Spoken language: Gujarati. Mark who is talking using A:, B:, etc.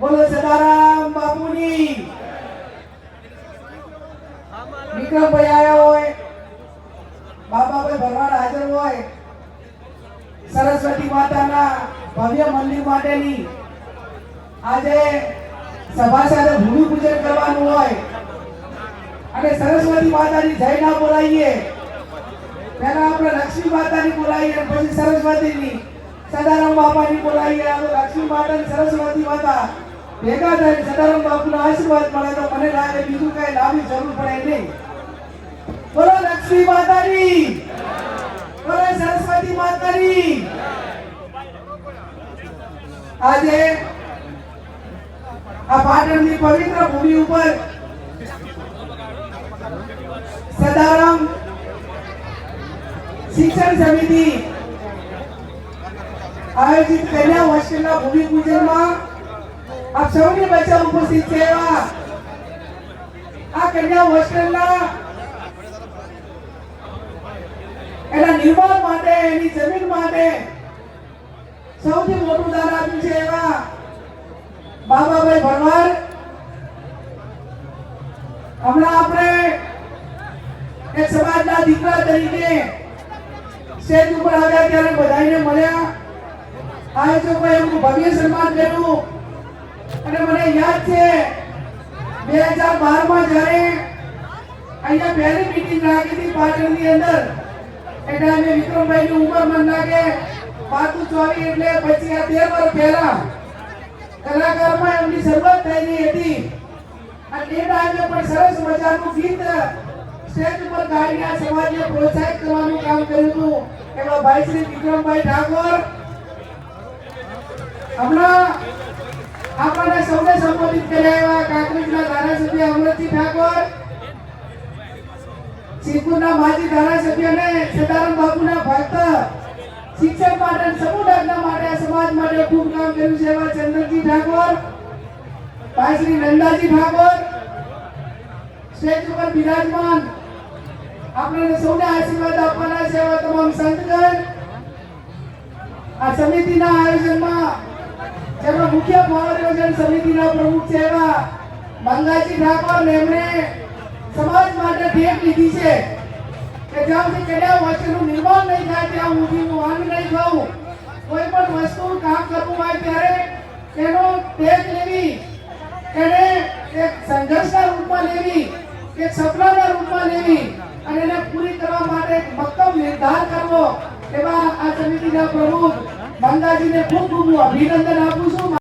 A: બોલો સદારામ બાપુની વિક્રમભાઈ આવ્યા હોય બાબાભાઈ ભરવાડ હાજર હોય, સરસ્વતી માતાના ભવ્ય મંદિર માટેની આજે સભા સાથે ભૂમિ કરવાનું હોય. અને સરસ્વતી માતાની જય ના બોલાવીએ. પહેલા આપણે લક્ષ્મી માતાની બોલાવીએ, પછી સરસ્વતીની. સદારામ બાપાની બોલાવી હવે લક્ષ્મી માતા સરસ્વતી માતા. ભેગા થઈને સદારામ બાપુના આશીર્વાદ મળે તો મને લાગે બીજું કઈ લાવની જરૂર પડે નહીં. બોલો લક્ષ્મી માતાની બોલો સરસ્વતી માતાની આજે આ પાટણની પવિત્ર ભૂમિ ઉપર સદારામ શિક્ષણ સમિતિ આયોજિત કન્યા હોસ્ટેલના ભૂમિપૂજનમાં આપ સૌની બચ્ચા ઉપસ્થિત છે એવા આ કન્યા હોસ્ટેલના એના નિર્માણ માટે, એની જમીન માટે સૌથી મોટું દાન આપ્યું છે એવા બાબાભાઈ ભરવાડ હમણાં આપણે એક સમાજના દીકરા તરીકે સ્ટેજ ઉપર આવ્યા ત્યારે બધાને મળ્યા. આયોજકોએ એમનું ભવ્ય સન્માન કર્યું. અને મને યાદ છે, બે હજાર બારમાં જ્યારે અહીંયા પહેલી મીટિંગ રાખી હતી પાટણની અંદર, એટલે અમે વિક્રમભાઈની ઉંમર મન લાગે પાતું ચોવી એટલે પછી આ તેર વર્ષ પહેલા કલાકારમાં એમની શરૂઆત થયેલી હતી. અને એ ટાઈમે પણ સરસ મજાનું ગીત સ્ટેજ ઉપર ગાઈને સમાજને પ્રોત્સાહિત કરવાનું કામ કર્યું હતું. એમાં ભાઈ શ્રી વિક્રમભાઈ ઠાકોર હમણાં આપણને સૌને સંબોધિત કર્યા એવા કાંકરેજના ધારાસભ્ય અમરતજી ઠાકોર સિદ્ધપુરના માજી ધારાસભ્યને સદારામ બાપુના ભક્ત શિક્ષણ માટે સમુદાયના માટે સમાજ માટે ખૂબ કામ કર્યું છે એવા ચંદ્રજી ઠાકોર ભાઈ શ્રી નંદાજી ઠાકોર, સ્ટેજ ઉપર બિરાજમાન આપણે સૌને આશીર્વાદ આપવાના છે એવા તમામ સંતગણ. આ સમિતિના આયોજનમાં જેમાં મુખ્ય ભાવ આયોજન સમિતિના પ્રમુખ છે એવા મંગાજી ઠાકોર એમણે સમાજ માટે ઠેક લીધી છે કે જ્યાં સુધી કન્યા હોસ્ટેલનું નિર્માણ નહીં થાય, ત્યાં સુધી હું અંગ નહીં ખાઉં. કોઈ પણ વસ્તુ કામ કરવું હોય ત્યારે તેનો ટેક લેવી એને એક સંઘર્ષના રૂપમાં લેવી, એક સપનાના રૂપમાં લેવી અને એને પૂરી કરવા માટે મક્કમ નિર્ધાર કરવો એવા આ સમિતિના પ્રમુખ મંગાજીને ખૂબ ખૂબ હું અભિનંદન આપું છું.